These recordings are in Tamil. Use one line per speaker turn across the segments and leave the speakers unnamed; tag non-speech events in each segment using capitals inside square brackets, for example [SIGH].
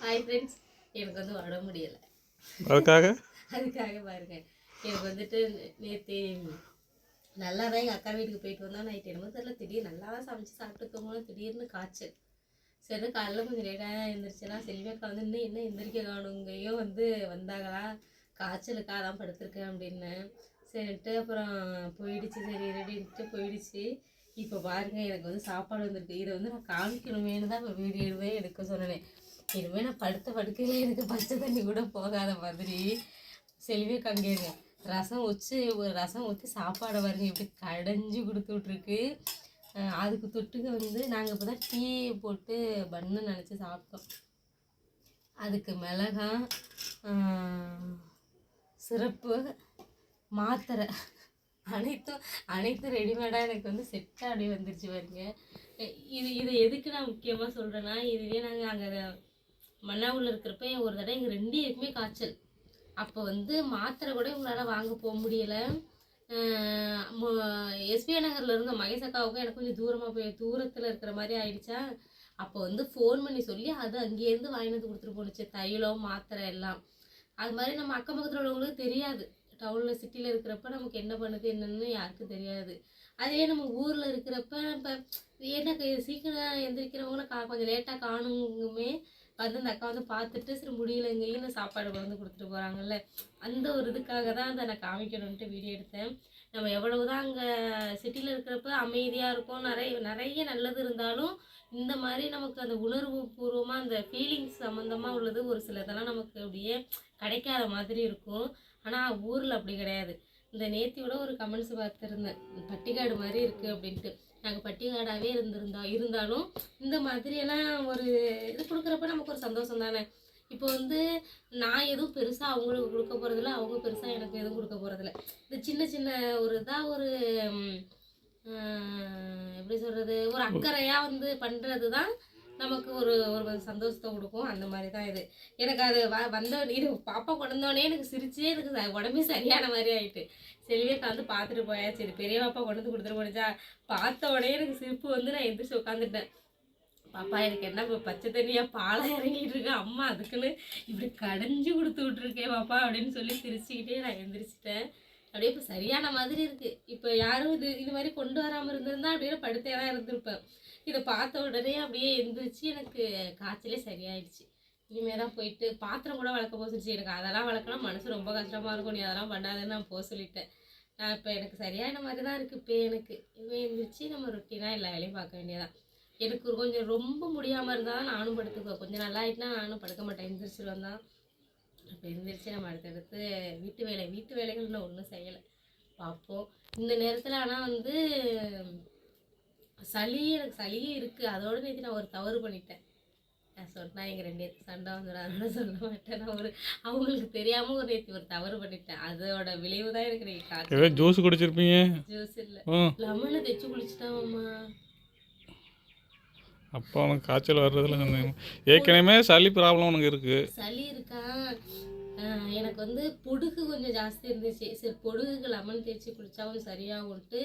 ஹாய் ஃப்ரெண்ட்ஸ் எனக்கு வந்து உட முடியலை.
அதுக்காக?
அதுக்காக பாருங்க. எனக்கு வந்துட்டு நேற்று நல்லா தான் எங்கள் அக்கா வீட்டுக்கு போயிட்டு வந்தோம் நைட் என்னமோ தெரியல. திடீர்னு நல்லா தான் சமைச்சு சாப்பிட்டு தூங்கணும் திடீர்னு காய்ச்சல். சரி காலைல கொஞ்சம் லேட்டாக எழுந்திரிச்சேன்னா செல்வி அக்கா வந்து இன்னும் என்ன எந்திரிக்க காணுங்கையும் வந்து வந்தாங்களா. காய்ச்சலுக்காக தான் படுத்திருக்கேன் அப்படின்னு சரின்ட்டு அப்புறம் போயிடுச்சு சரி ரெடின்ட்டு போயிடுச்சு. இப்போ பாருங்க எனக்கு வந்து சாப்பாடு வந்திருக்கு. இதை வந்து நான் காமிக்கணுமேனு தான் இப்போ வீடியோவே எடுக்க சொன்னேன். இனிமேல் நான் படுத்த படுக்கையிலே எனக்கு பச்சை தண்ணி கூட போகாத மாதிரி. செல்வி கங்கேங்க ரசம் வச்சு ஒரு ரசம் ஊற்றி சாப்பாடை பாருங்க எப்படி கடைஞ்சி கொடுத்து விட்ருக்கு அதுக்கு தொட்டுக்க வந்து நாங்கள் இப்போ தான் டீ போட்டு பண்ணு நினச்சி சாப்பிட்டோம். அதுக்கு மிளகா சிறப்பு மாத்திரை. அனைத்தும் அனைத்தும் ரெடிமேடாக எனக்கு வந்து செட்டாக அப்படியே வந்துருச்சு பாருங்க. இது இது எதுக்கு நான் முக்கியமாக சொல்கிறேன்னா இதுவே நாங்கள் அங்கே மன்னாவூரில் இருக்கிறப்ப ஒரு தடவை எங்கள் ரெண்டு பேருக்குமே காய்ச்சல். அப்போ வந்து மாத்திரை கூட உங்களால் வாங்க போக முடியலை. எஸ்பிஐ நகரில் இருந்த மகேசக்காவுக்கும் எனக்கு கொஞ்சம் தூரமாக போய் தூரத்தில் இருக்கிற மாதிரி ஆயிடுச்சா. அப்போ வந்து ஃபோன் பண்ணி சொல்லி அது அங்கேருந்து வாங்கிட்டு வந்து கொடுத்துட்டு போணுச்சு. தைலம் மாத்திரை எல்லாம். அது மாதிரி நம்ம அக்கம் பக்கத்தில் உள்ளவங்களுக்கு தெரியாது. டவுனில் சிட்டியில் இருக்கிறப்ப நமக்கு என்ன பண்ணுது என்னன்னு யாருக்கும் தெரியாது. அதே நம்ம ஊரில் இருக்கிறப்ப இப்போ என்ன சீக்கிரம் எந்திரிக்கிறவங்கள கா கொஞ்சம் லேட்டாக காணுங்குமே வந்து அந்த அக்கா வந்து பார்த்துட்டு சரி முடியலங்கையும் சாப்பாடு கொண்டு வந்து கொடுத்துட்டு போகிறாங்கல்ல அந்த ஒரு இதுக்காக தான் அதை நான் காமிக்கணுன்ட்டு வீடியோ எடுத்தேன். நம்ம எவ்வளவு தான் அங்கே சிட்டியில் இருக்கிறப்ப அமைதியாக இருக்கும் நிறைய நிறைய நல்லது இருந்தாலும் இந்த மாதிரி நமக்கு அந்த உணர்வு பூர்வமாக அந்த ஃபீலிங்ஸ் சம்மந்தமாக உள்ளது ஒரு சிலதெல்லாம் நமக்கு அப்படியே கிடைக்காத மாதிரி இருக்கும். ஆனால் ஊரில் அப்படி கிடையாது. இந்த நேத்தியோட ஒரு கமெண்ட்ஸ் பார்த்துருந்தேன். பட்டிக்காடு மாதிரி இருக்குது அப்படின்ட்டு. நாங்கள் பட்டிக்காடாகவே இருந்திருந்தோம் இருந்தாலும் இந்த மாதிரியெல்லாம் ஒரு இது கொடுக்குறப்ப நமக்கு ஒரு சந்தோஷம் தானே. இப்போ வந்து நான் எதுவும் பெருசாக அவங்களுக்கு கொடுக்க போகிறதில்ல அவங்க பெருசாக எனக்கு எதுவும் கொடுக்க போகிறதில்ல இந்த சின்ன சின்ன ஒரு இதாக ஒரு எப்படி சொல்கிறது ஒரு அக்கறையாக வந்து பண்ணுறது தான் நமக்கு ஒரு ஒரு சந்தோஷத்தை கொடுக்கும். அந்த மாதிரி தான் இது. எனக்கு அது வ வந்த இது பாப்பா கொண்டோடனே எனக்கு சிரிச்சே எனக்கு ச- உடம்பே சரியான மாதிரி ஆயிட்டு. செல்வியை வந்து பார்த்துட்டு போயாச்சு. இது பெரிய பாப்பா கொண்டு வந்து கொடுத்துட்டு போனிச்சா பார்த்த உடனே எனக்கு சிரிப்பு வந்து நான் எந்திரிச்சு உட்காந்துட்டேன் பாப்பா எனக்கு என்ன இப்போ பச்சை தண்ணியாக பாலம் இறங்கிட்டு இருக்கேன் அம்மா அதுக்குன்னு இப்படி கடைஞ்சி கொடுத்து விட்ருக்கேன் பாப்பா அப்படின்னு சொல்லி சிரிச்சுக்கிட்டே நான் எந்திரிச்சிட்டேன். அப்படியே இப்போ சரியான மாதிரி இருக்கு. இப்போ யாரும் இது இது மாதிரி கொண்டு வராமல் இருந்திருந்தா அப்படியே படுத்தே தான் இருந்திருப்பேன். இதை பார்த்த உடனே அப்படியே எழுந்திரிச்சு எனக்கு காய்ச்சலே சரியாயிடுச்சு. இனிமேல் தான் போயிட்டு பாத்திரம் கூட வளர்க்க போக சொல்லிச்சு. எனக்கு அதெல்லாம் வளர்க்கணும் மனசு ரொம்ப கஷ்டமாக இருக்கும். நீ அதெல்லாம் பண்ணாதுன்னு நான் போக சொல்லிட்டேன். நான் இப்போ எனக்கு சரியான மாதிரி தான் இருக்குது இப்போ எனக்கு இனிமேல் எழுந்திரிச்சு நம்ம ரொட்டீனாக எல்லா வேலையும் பார்க்க வேண்டியதான் எனக்கு கொஞ்சம் ரொம்ப முடியாமல் இருந்தால் தான் நானும் படுத்துக்குவேன். கொஞ்சம் நல்லா ஆகிட்டுனா நானும் படுக்க மாட்டேன். எந்திரிச்சிருவேன் தான். இப்போ எந்திரிச்சு நம்ம அடுத்தடுத்து வீட்டு வேலை வீட்டு வேலைகள் இன்னும் ஒன்றும் செய்யலை. பார்ப்போம் இந்த நேரத்தில் ஆனால் வந்து சளி எனக்கு சளியே இருக்குது அதோட நேற்று நான் ஒரு தவறு பண்ணிட்டேன். நான் சொன்னா எங்கள் ரெண்டு பேருக்கு சண்டை வந்துடும் அதனால சொல்ல மாட்டேன். நான் ஒரு அவங்களுக்கு தெரியாமல் ஒரு நேற்று ஒரு தவறு பண்ணிட்டேன். அதோட விளைவு தான் எனக்கு நீங்கள்
ஜூஸ் குடிச்சிருப்பீங்க.
ஜூஸ் இல்லை. லெமனை தைச்சு குளிச்சிட்டாமாம்மா
அப்போ உனக்கு காய்ச்சல் வர்றதுல ஏற்கனவே சளி ப்ராப்ளம் உனக்கு இருக்குது
சளி இருக்கா? எனக்கு வந்து பொடுகு கொஞ்சம் ஜாஸ்தி இருந்துச்சு. சரி பொடுகுக்கு லெமன் தேய்ச்சி கொஞ்சம் சரியாகும்ட்டு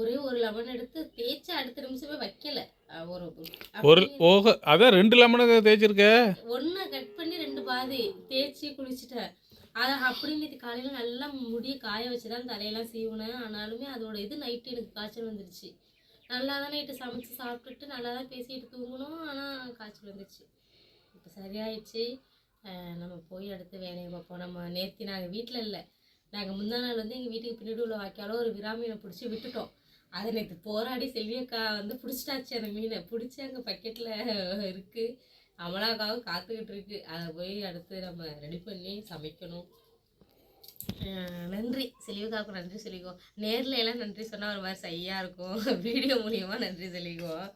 ஒரே ஒரு லெமன் எடுத்து தேய்ச்சி அடுத்த நிமிஷமே வைக்கல. ஒரு
ஒரு ஓக அதான் ரெண்டு லெமனுக்கு தேய்ச்சிருக்க?
ஒன்றை கட் பண்ணி ரெண்டு பாதி தேய்ச்சி குளிச்சிட்டேன் அதை அப்படி நேற்று காலையில் நல்லா முடிய காய வச்சு தான் தலையெல்லாம் சீவுனேன். ஆனாலுமே அதோட இது நைட்டு எனக்கு காய்ச்சல் வந்துருச்சு. நல்லா தான் நைட்டு சமைச்சு சாப்பிட்டுட்டு நல்லா தான் பேசிட்டு தூங்கணும். ஆனால் காய்ச்சல் வந்துச்சு இப்போ சரியாயிடுச்சு. நம்ம போய் அடுத்து வேலையை பார்ப்போம். நம்ம நேற்று நாங்கள் வீட்டில் இல்லை. நாங்கள் முந்தா நாள் வந்து எங்கள் வீட்டுக்கு பின்னாடி உள்ள வாய்க்கால ஒரு விராமீனை பிடிச்சி விட்டுட்டோம். அதை நேற்று போராடி செல்வியக்கா வந்து பிடிச்சிட்டாச்சு அந்த மீனை. பிடிச்சி அங்கே பக்கெட்டில் இருக்குது அமலாக்காவும் காத்துக்கிட்டு இருக்கு. அதை போய் அடுத்து நம்ம ரெடி பண்ணி சமைக்கணும். நன்றி. செல்விகாவுக்கு நன்றி சொல்லிக்குவோம். நேரில் எல்லாம் நன்றி சொன்னால் ஒரு மாதிரி சையாக இருக்கும். [LAUGHS] வீடியோ மூலியமாக நன்றி சொல்லிக்குவோம்.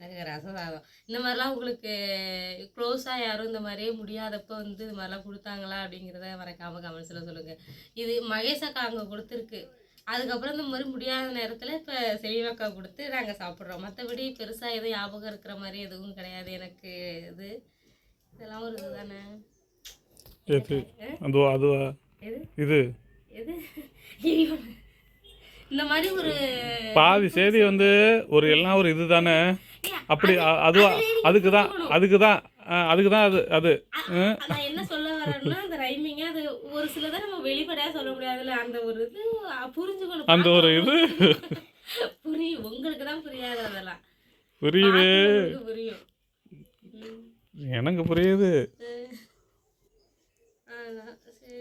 நாங்கள் ரசம் சாதம் இந்த மாதிரிலாம் உங்களுக்கு க்ளோஸாக யாரும் இந்த மாதிரியே முடியாதப்ப வந்து இது மாதிரிலாம் கொடுத்தாங்களா அப்படிங்கிறத மறக்காமல் கமெண்ட்ஸில் சொல்லுங்கள் இது மகேஷ் அக்கா அங்கே கொடுத்துருக்கு. அதுக்கப்புறம் இந்த மாதிரி முடியாத நேரத்தில் இப்போ செல்வியக்கா கொடுத்து நாங்கள் சாப்பிட்றோம். மற்றபடி பெருசாக எதுவும் ஞாபகம் இருக்கிற மாதிரி எதுவும் கிடையாது. எனக்கு இது இதெல்லாம் ஒரு இதுதானே?
எது? அதுவா? இது.
இந்த மாதிரி ஒரு
பாதி செய்தி வந்து ஒரு எல்லாம் ஒரு இது தானே அப்படி அது அதுக்கு தான் அதுக்கு தான் அதுக்கு தான் அது அது
நான் என்ன சொல்ல வரேன்னா அந்த ரைமிங்க அது ஒரு சிலதை நம்ம வெளிப்படையா சொல்ல முடியாதுல்ல அந்த ஒரு இது புரிஞ்சுக்கணும்.
அந்த ஒரு இது. [LAUGHS]
புரியும் உங்களுக்கு தான் புரியாது அதெல்லாம்.
புரியுது.
புரியும்.
எனக்கு புரியுது
அதான் சரி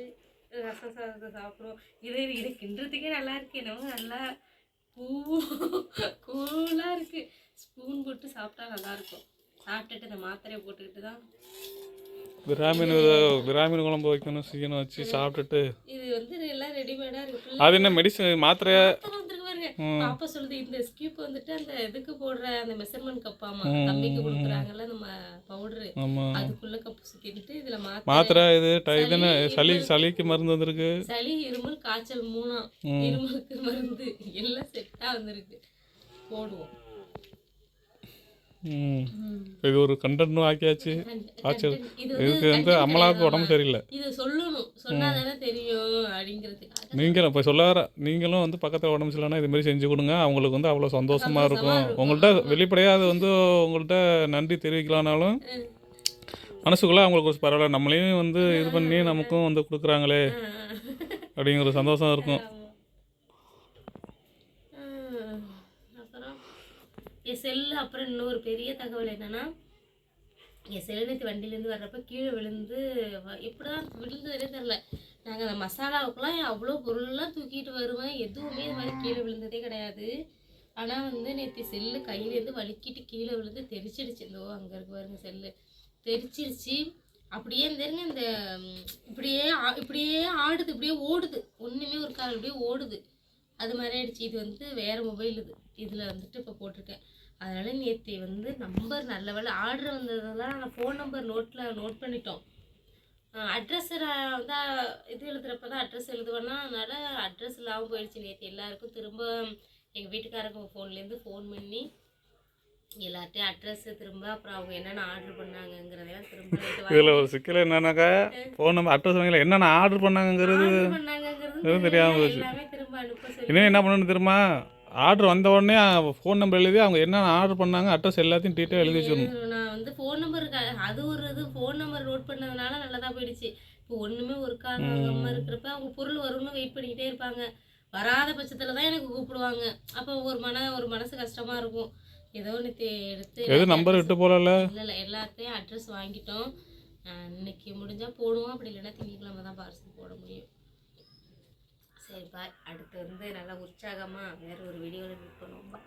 ரசம் சாதத்தை சாப்பிடுவோம் இது இது கிண்டுறதுக்கே நல்லா இருக்கு. என்னமோ நல்லா பூ கூலாக இருக்கு. ஸ்பூன் போட்டு சாப்பிட்டா நல்லா இருக்கும். சாப்பிட்டுட்டு இந்த மாத்திரையை போட்டுக்கிட்டு தான்.
பிராமின் பிராமின் குழம்பு வைக்கணும் செய்யணும் வச்சு சாப்பிட்டுட்டு.
இது வந்து எல்லாம் ரெடிமேடாக இருக்கு.
அது என்ன மெடிசன் மாத்திரை
பாப்பா சொல்லுது இந்த ஸ்கியூப் வந்துட்டு அந்த இதுக்கு போடுற அந்த மெஷர்மெண்ட் கப்பாமா தம்பிக்கு கொடுக்குறாங்கல்ல நம்ம பவுடரு அதுக்குள்ள கப்பு சுத்திட்டு இதுல மாத்திரை
இது ட- இது என்ன சளி சளிக்கு மருந்து வந்திருக்கு.
சளி இருமல் காய்ச்சல் மூணா இருமலுக்கு மருந்து எல்லாம் செட்டா வந்திருக்கு. போடுவோம்.
இது ஒரு கண்டென்ட்டும் ஆக்கியாச்சு.
இது
இதுக்கு வந்து அம்மலாவுக்கு உடம்பு சரியில்லை.
இது சொல்லணும். சொன்னாதானே தெரியும்
நீங்களும் இப்போ சொல்ல வர நீங்களும் வந்து பக்கத்தில் உடம்பு சரியில்லைனா இது மாதிரி செஞ்சு கொடுங்க. அவங்களுக்கு வந்து அவ்வளோ சந்தோஷமா இருக்கும். உங்கள்கிட்ட வெளிப்படையாக அது வந்து உங்கள்கிட்ட நன்றி தெரிவிக்கலானாலும் மனசுக்குள்ளே அவங்களுக்கு ஒரு பரவாயில்ல. நம்மளையும் வந்து இது பண்ணி நமக்கும் வந்து கொடுக்குறாங்களே அப்படிங்கிற சந்தோஷம் இருக்கும்
ஆஹ் அப்புறம் என் செல்லு அப்புறம் இன்னொரு பெரிய தகவல் என்னன்னா என் செல்லு நேற்று வண்டியிலேருந்து வர்றப்ப கீழே விழுந்து வ- எப்படிதான் விழுந்ததுனே தெரில நாங்கள் அந்த மசாலாவுக்குலாம் அவ்வளோ பொருள்லாம் தூக்கிட்டு வருவேன். எதுவுமே இது மாதிரி கீழே விழுந்ததே கிடையாது. ஆனால் வந்து நேற்று செல்லு கையிலேருந்து வலிக்கிட்டு கீழே விழுந்து தெரிச்சிடுச்சு. இந்தோ அங்கே இருக்கு பாருங்க செல்லு. தெரிச்சிருச்சு. அப்படியே இருந்துருங்க இந்த இப்படியே ஆ- இப்படியே ஆடுது இப்படியே ஓடுது. ஒன்றுமே ஒரு கால் அப்படியே ஓடுது. அது மாதிரி ஆயிடுச்சு. இது வந்து வேறு மொபைல் இது. இதில் வந்துட்டு இப்போ போட்டிருக்கேன் அதனால நேற்று வந்து நம்பர் நல்ல வேலை ஆர்டர் வந்ததெல்லாம் நான் ஃபோன் நம்பர் நோட்டில் நோட் பண்ணிட்டோம் அட்ரஸ் வந்து இது எழுதுறப்ப தான் அட்ரஸ் எழுதுவேன்னா அதனால அட்ரஸ் இல்லாமல் போயிடுச்சு நேற்று எல்லாருக்கும் திரும்ப எங்கள் வீட்டுக்காரங்க ஃபோன்லேருந்து ஃபோன் பண்ணி எல்லார்ட்டையும் அட்ரஸ் திரும்ப அப்புறம் அவங்க என்னென்ன ஆர்டர் பண்ணாங்கங்கிறதெல்லாம் திரும்ப
இதில் ஒரு சிக்கல் என்னன்னாக்கா ஃபோன் நம்பர் அட்ரஸ் வாங்கல என்னென்ன ஆர்டர் பண்ணாங்கங்கிறது
ஆர்டர் பண்ணாங்கங்கிறது
எதுவும் தெரியாம
தெரியல.
போச்சு. இன்னும் என்ன பண்ணணும் தெரியுமா ஆர்டர் வந்த உடனே ஃபோன் நம்பர் எழுதி அவங்க என்னென்ன ஆர்டர் பண்ணாங்க அட்ரஸ் எல்லாத்தையும் டீட்டெயில் எழுதி வச்சிடணும்.
நான் வந்து ஃபோன் நம்பர் அது ஒரு இது ஃபோன் நம்பர் நோட் பண்ணதுனால நல்லதா போயிடுச்சு. இப்போ ஒண்ணுமே ஒர்க் ஆகாம இருக்கிறப்ப அவங்க பொருள் வரும்னு வெயிட் பண்ணிக்கிட்டே இருப்பாங்க. வராத பட்சத்துல தான் எனக்கு கூப்பிடுவாங்க. அப்போ ஒரு மன ஒரு மனசு கஷ்டமா இருக்கும். ஏதோ ஒன்று எடுத்து
எது நம்பர் விட்டு போகல
இல்ல இல்ல எல்லாத்தையும் அட்ரஸ் வாங்கிட்டோம். இன்னைக்கு முடிஞ்சா போடுவோம். அப்படி இல்லைன்னா திங்கக்கிழமை தான் பார்சல் போட முடியும். சரி பாய் அடுத்து வந்து நல்லா உற்சாகமாக வேறு ஒரு வீடியோவில் மீட் பண்ணுவோம்.